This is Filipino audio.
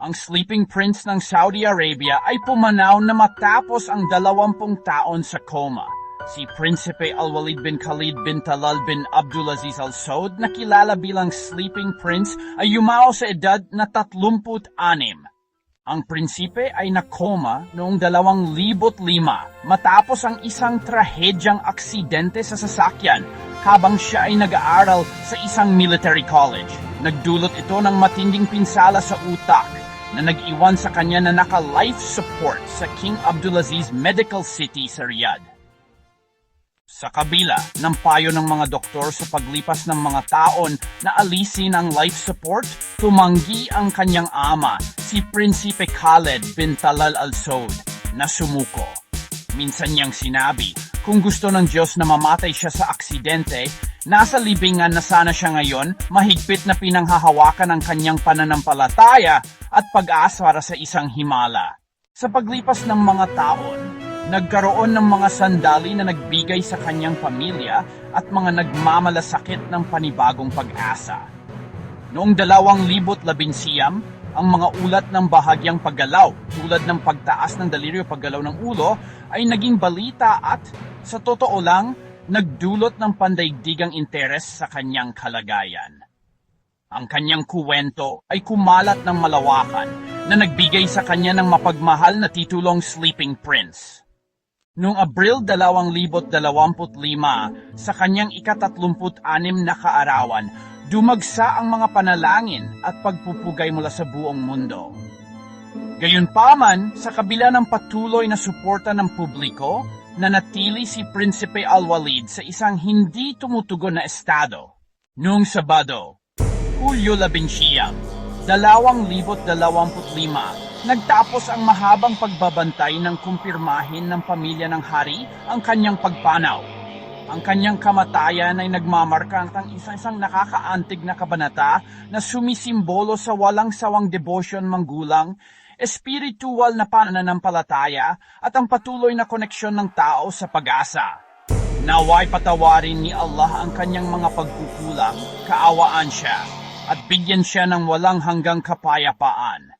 ang sleeping prince ng Saudi Arabia ay pumanaw na matapos ang dalawampung taon sa coma. Si Prinsipe Al-Walid bin Khalid bin Talal bin Abdulaziz Al Saud na kilala bilang Sleeping Prince ay yumao sa edad na 36. Ang prinsipe ay nakoma noong 2005 matapos ang isang trahedyang aksidente sa sasakyan habang siya ay nag-aaral sa isang military college. Nagdulot ito ng matinding pinsala sa utak na nag-iwan sa kanya na naka-life support sa King Abdulaziz Medical City sa Riyadh. Sa kabila ng payo ng mga doktor sa paglipas ng mga taon na alisin ang life support, tumanggi ang kanyang ama, si Prinsipe Khaled bin Talal Al Saud, na sumuko. Minsan niyang sinabi, kung gusto ng Diyos na mamatay siya sa aksidente, nasa libingan na sana siya ngayon, mahigpit na pinanghahawakan ang kanyang pananampalataya at pag-asa para sa isang himala. Sa paglipas ng mga taon, nagkaroon ng mga sandali na nagbigay sa kanyang pamilya at mga nagmamalasakit ng panibagong pag-asa. Noong 2011, ang mga ulat ng bahagyang paggalaw tulad ng pagtaas ng dalirio paggalaw ng ulo ay naging balita at sa totoo lang nagdulot ng pandaigdigang interes sa kanyang kalagayan. Ang kanyang kuwento ay kumalat ng malawakan na nagbigay sa kanya ng mapagmahal na titulong Sleeping Prince. Noong Abril 2025, sa kanyang ikatatlumput-anim na kaarawan, dumagsa ang mga panalangin at pagpupugay mula sa buong mundo. Gayunpaman, sa kabila ng patuloy na suporta ng publiko, nanatili si Prinsipe Al-Walid sa isang hindi tumutugon na estado. Noong Sabado, Hulyo 11, 2025, nagtapos ang mahabang pagbabantay ng kumpirmahin ng pamilya ng hari ang kanyang pagpanaw. Ang kanyang kamatayan ay nagmamarka ang isang-isang nakakaantig na kabanata na sumisimbolo sa walang sawang devotion manggulang, espiritual na pananampalataya at ang patuloy na koneksyon ng tao sa pag-asa. Naway patawarin ni Allah ang kanyang mga pagkukulang, kaawaan siya, at bigyan siya ng walang hanggang kapayapaan.